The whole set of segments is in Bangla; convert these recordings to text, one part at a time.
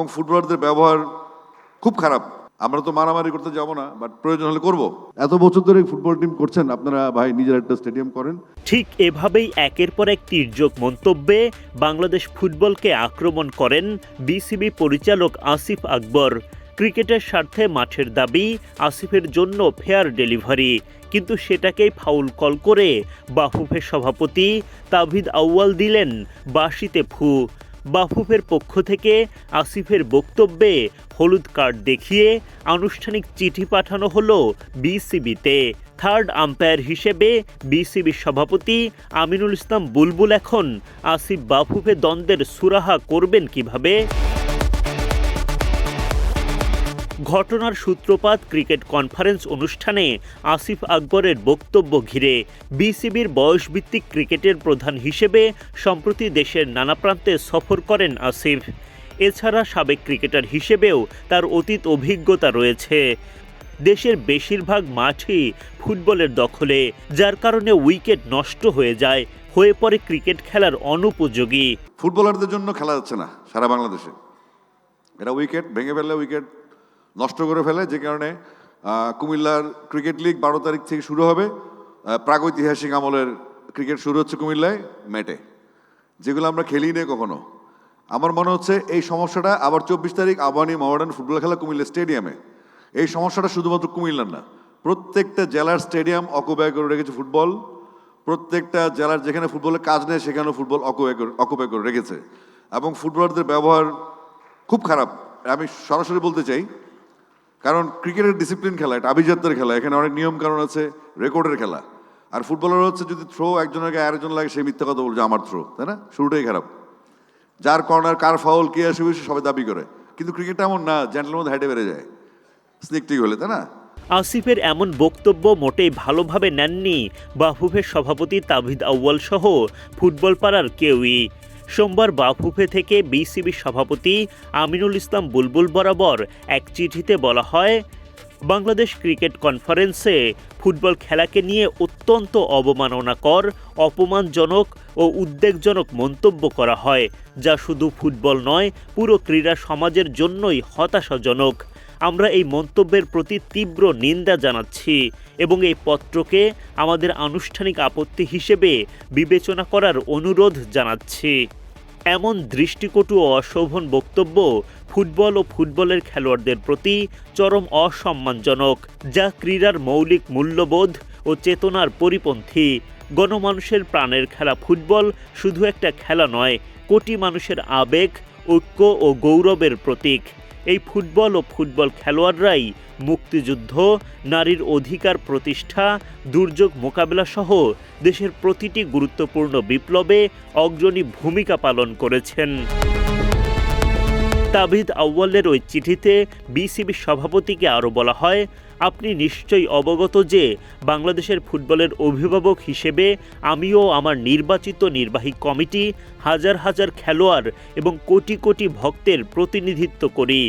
এবং ফুটবলারদের ব্যবহার খুব খারাপ। আমরা তো মারামারি করতে যাব না বাট প্রয়োজন হলে করব। এত বছর ধরে ফুটবল টিম করছেন, আপনারা ভাই নিজের একটা স্টেডিয়াম করেন। ঠিক এভাবেই একের পর এক তির্যক মন্তব্যে বাংলাদেশ ফুটবলকে আক্রমণ করেন বিসিবি পরিচালক আসিফ আকবর। ক্রিকেটের স্বার্থে মাঠের দাবি, আসিফের জন্য ফেয়ার ডেলিভারি, কিন্তু সেটাকেই ফাউল কল করে বাফুফের সভাপতি তাভিদ আউয়াল দিলেন বাসিতে ফু। বাফুফের পক্ষ থেকে আসিফের বক্তব্যে হলুদ কার্ড দেখিয়ে আনুষ্ঠানিক চিঠি পাঠানো হল বিসিবিতে। থার্ড আম্পায়ার হিসেবে বিসিবির সভাপতি আমিনুল ইসলাম বুলবুল এখন আসিফ বাফুফে দ্বন্দ্বের সুরাহা করবেন কীভাবে? ঘটনার সূত্রপাত ক্রিকেট কনফারেন্স অনুষ্ঠানে আসিফ আকবরের বক্তব্য ঘিরে বিসিবির বয়সভিত্তিক ক্রিকেটের প্রধান হিসেবে সম্প্রতি দেশের নানা প্রান্তে সফর করেন আসিফ। এছাড়া সাবেক ক্রিকেটার হিসেবেও তার অতীত অভিজ্ঞতা রয়েছে। দেশের বেশিরভাগ মাঠই ফুটবলের দখলে, যার কারণে উইকেট নষ্ট হয়ে যায়, হয়ে পড়ে ক্রিকেট খেলার অনুপযোগী। ফুটবলারদের জন্য খেলা যাচ্ছে না সারা বাংলাদেশে। এটা উইকেট, ভেঙে ফেললে উইকেট নষ্ট করে ফেলে, যে কারণে কুমিল্লার ক্রিকেট লিগ বারো তারিখ থেকে শুরু হবে। প্রাগৈতিহাসিক আমলের ক্রিকেট শুরু হচ্ছে কুমিল্লায় ম্যাটে যেগুলো আমরা খেলি নেই কখনো। আমার মনে হচ্ছে এই সমস্যাটা আবার চব্বিশ তারিখ আবানি মডার্ন ফুটবল খেলা কুমিল্লা স্টেডিয়ামে। এই সমস্যাটা শুধুমাত্র কুমিল্লার না, প্রত্যেকটা জেলার স্টেডিয়াম অকুপাই করে রেখেছে ফুটবল। প্রত্যেকটা জেলার যেখানে ফুটবলের কাজ নেই, সেখানেও ফুটবল অকুপাই করে করে রেখেছে। এবং ফুটবলারদের ব্যবহার খুব খারাপ। আমি সরাসরি বলতে চাই কারণ ক্রিকেটের ডিসিপ্লিন খেলা, এটা আভিজাত্যের খেলা, এখানে অনেক নিয়ম কারণ আছে, রেকর্ডের খেলা। আর ফুটবলার হচ্ছে যদি থ্রো একজনের গায়ে আরেকজন লাগে সেই মিথ্যা কথা বলছে, আমার থ্রো তাই না? শুরুটাই খারাপ। যার কর্নার কার ফাউল কে আসবে সে সবাই দাবি করে। কিন্তু ক্রিকেট এমন না জেন্টলের মধ্যে হাইটে বেড়ে যায়। স্নিকটিক হলে, তাই না? আসিফের এমন বক্তব্য মোটেই ভালোভাবে নেননি বাফুফের সভাপতি তাভিদ আউয়াল সহ ফুটবল পাড়ার কেউই। সোমবার বাফুফে থেকে বিসিবি সভাপতি আমিনুল ইসলাম বুলবুল বরাবর এক চিঠিতে বলা হয়, বাংলাদেশ ক্রিকেট কনফারেন্সে ফুটবল খেলাকে নিয়ে অত্যন্ত অবমাননাকর, অপমানজনক ও উদ্বেগজনক মন্তব্য করা হয়, যা শুধু ফুটবল নয়, পুরো ক্রীড়া সমাজের জন্যই হতাশাজনক। আমরা এই মন্তব্যের প্রতি তীব্র নিন্দা জানাচ্ছি এবং এই পত্রকে আমাদের আনুষ্ঠানিক আপত্তি হিসেবে বিবেচনা করার অনুরোধ জানাচ্ছি। এমন দৃষ্টিকটু ও অশোভন বক্তব্য ফুটবল ও ফুটবলের খেলোয়াড়দের প্রতি চরম অসম্মানজনক, যা ক্রীড়ার মৌলিক মূল্যবোধ ও চেতনার পরিপন্থী। গণমানুষের প্রাণের খেলা ফুটবল শুধু একটা খেলা নয়, কোটি মানুষের আবেগ, ঐক্য ও গৌরবের প্রতীক। এই ফুটবল ও ফুটবল খেলোয়াড়রাই মুক্তিযুদ্ধ, নারীর অধিকার প্রতিষ্ঠা, দুর্যোগ মোকাবেলা সহ দেশের প্রতিটি গুরুত্বপূর্ণ বিপ্লবে অগ্রণী ভূমিকা পালন করেছেন। তাবিদ আউ্বালের ওই চিঠিতে বিসিবি সভাপতিকে আরও বলা হয় আপনি নিশ্চয়ই অবগত যে বাংলাদেশের ফুটবলের অভিভাবক হিসেবে আমিও আমার নির্বাচিত নির্বাহী কমিটি হাজার হাজার খেলোয়াড় এবং কোটি কোটি ভক্তের প্রতিনিধিত্ব করি।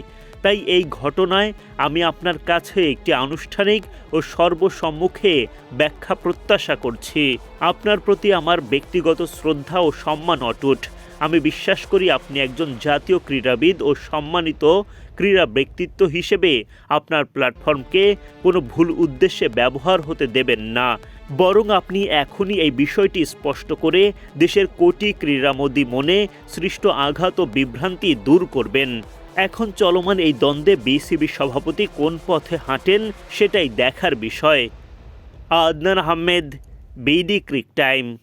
তাই এই ঘটনায় আমি আপনার কাছে একটি আনুষ্ঠানিক ও সর্বসম্মুখে ব্যাখ্যা প্রত্যাশা করছি। আপনার প্রতি আমার ব্যক্তিগত শ্রদ্ধা ও সম্মান অটুট। আমি বিশ্বাস করি আপনি একজন জাতীয় ক্রীড়াবিদ ও সম্মানিত ক্রীড়া ব্যক্তিত্ব হিসেবে আপনার প্ল্যাটফর্মকে কোনো ভুল উদ্দেশ্যে ব্যবহার হতে দেবেন না। বরং আপনি এখনই এই বিষয়টি স্পষ্ট করে দেশের কোটি ক্রীড়ামোদী মনে সৃষ্ট আঘাত ও বিভ্রান্তি দূর করবেন। এখন চলমান এই দ্বন্দ্বে বিসিবি সভাপতি কোন পথে হাঁটেন সেটাই দেখার বিষয়। Adnan Ahmed, BD cric time.